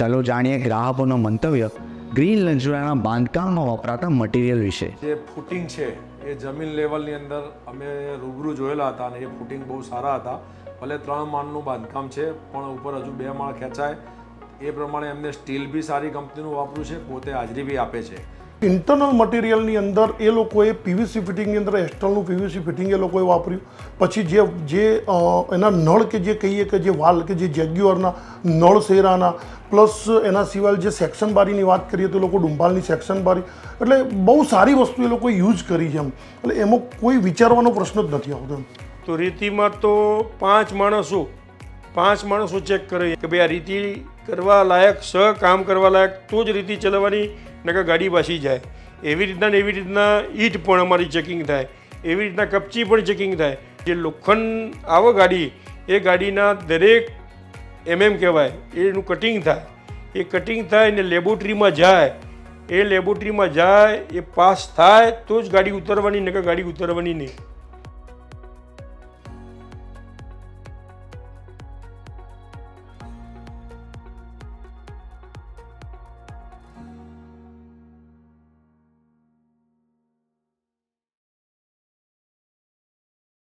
ચાલો જાણીએ ગ્રાહકોનો મંતવ્ય ગ્રીન લંચવાના બાંધકામમાં વપરાતા મટીરિયલ વિશે. જે ફૂટિંગ છે, એ જમીન લેવલની અંદર અમે રૂબરૂ જોયેલા હતા અને એ ફૂટિંગ બહુ સારા હતા. ભલે ત્રણ માળનું બાંધકામ છે, પણ ઉપર હજુ બે માળ ખેંચાય. એ પ્રમાણે એમને સ્ટીલ બી સારી કંપનીનું વાપર્યું છે, પોતે હાજરી બી આપે છે. ઇન્ટરનલ મટીરિયલની અંદર એ લોકોએ પીવીસી ફિટિંગની અંદર એક્સટર્નલ પીવીસી ફિટિંગ એ લોકોએ વાપર્યું. પછી જે જે એના નળ કે જે કહીએ કે જે વાલ કે જે જેગ્યુઅરના નળ શેરાના, પ્લસ એના સિવાય જે સેક્શન બારીની વાત કરીએ તો લોકો ડુંભાલની સેક્શન બારી, એટલે બહુ સારી વસ્તુ એ લોકોએ યુઝ કરી છે એમ. એટલે એમાં કોઈ વિચારવાનો પ્રશ્ન જ નથી આવતો એમ. તો રીતિમાં તો પાંચ માણસો પાંચ માણસો ચેક કરે કે ભાઈ આ રીતિ કરવા લાયક સ, કામ કરવા લાયક તો જ રીતિ ચલાવવાની, નકર ગાડી પાછી જાય. એવી રીતના એવી રીતના ઈટ પણ અમારી ચેકિંગ થાય. એવી રીતના કપચી પણ ચેકિંગ થાય. જે લોખંડ આવે ગાડી, એ ગાડીના દરેક એમએમ કહેવાય, એનું કટિંગ થાય. એ કટિંગ થાય ને લેબોરેટરીમાં જાય. એ લેબોરેટરીમાં જાય, એ પાસ થાય તો જ ગાડી ઉતરવાની, નકર ગાડી ઉતરવાની નહીં.